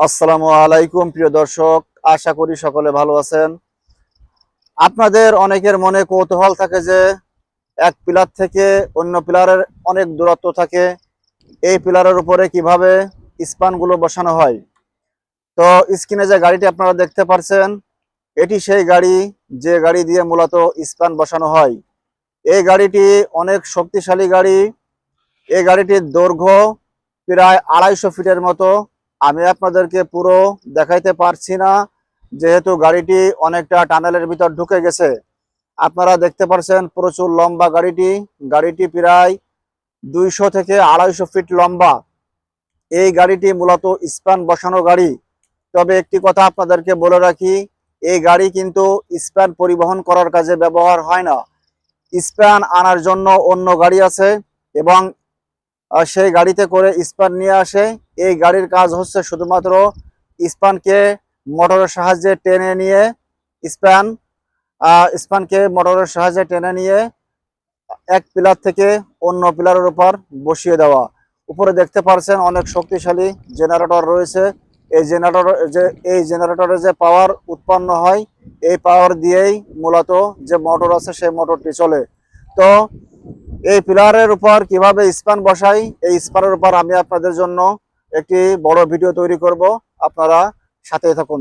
আসসালামু আলাইকুম, প্রিয় দর্শক। আশা করি সকলে ভালো আছেন। আপনাদের অনেকের মনে কৌতূহল থাকে যে, এক পিলার থেকে অন্য পিলারের অনেক দূরত্ব থাকে। এই পিলারের উপরে কীভাবে স্পানগুলো বসানো হয়? তো স্ক্রিনে যে গাড়িটি আপনারা দেখতে পারছেন, এটি সেই গাড়ি যে গাড়ি দিয়ে মূলত স্পান বসানো হয়। এই গাড়িটি অনেক শক্তিশালী গাড়ি। এই গাড়িটির দৈর্ঘ্য প্রায় আড়াইশো ফিটের মতো। আমি আপনাদেরকে পুরো দেখাইতে পারছি না, যেহেতু গাড়িটি অনেকটা টানেলের ভিতর ঢুকে গেছে। আপনারা দেখতে পারছেন প্রচুর লম্বা গাড়িটি। গাড়িটি প্রায় দুইশো থেকে আড়াইশো ফিট লম্বা। এই গাড়িটি মূলত স্প্যান বসানো গাড়ি। তবে একটি কথা আপনাদেরকে বলে রাখি, এই গাড়ি কিন্তু স্প্যান পরিবহন করার কাজে ব্যবহার হয় না। স্প্যান আনার জন্য অন্য গাড়ি আছে এবং সেই গাড়িতে করে স্পান নিয়ে আসে। এই গাড়ির কাজ হচ্ছে শুধুমাত্র স্পানকে মোটরের সাহায্যে টেনে নিয়ে স্প্যান আহ, স্পানকে মোটরের সাহায্যে টেনে নিয়ে এক পিলার থেকে অন্য পিলারের উপর বসিয়ে দেওয়া। উপরে দেখতে পারছেন অনেক শক্তিশালী জেনারেটর রয়েছে। এই জেনারেটর যে এই জেনারেটরে যে পাওয়ার উৎপন্ন হয় এই পাওয়ার দিয়েই মূলত যে মোটর আছে সেই মোটরটি চলে। তো এই পিলারের উপর কীভাবে স্পান বসাই, এই স্পানের উপর আমি আপনাদের জন্য একটি বড় ভিডিও তৈরি করব আপনারা সাথে থাকুন।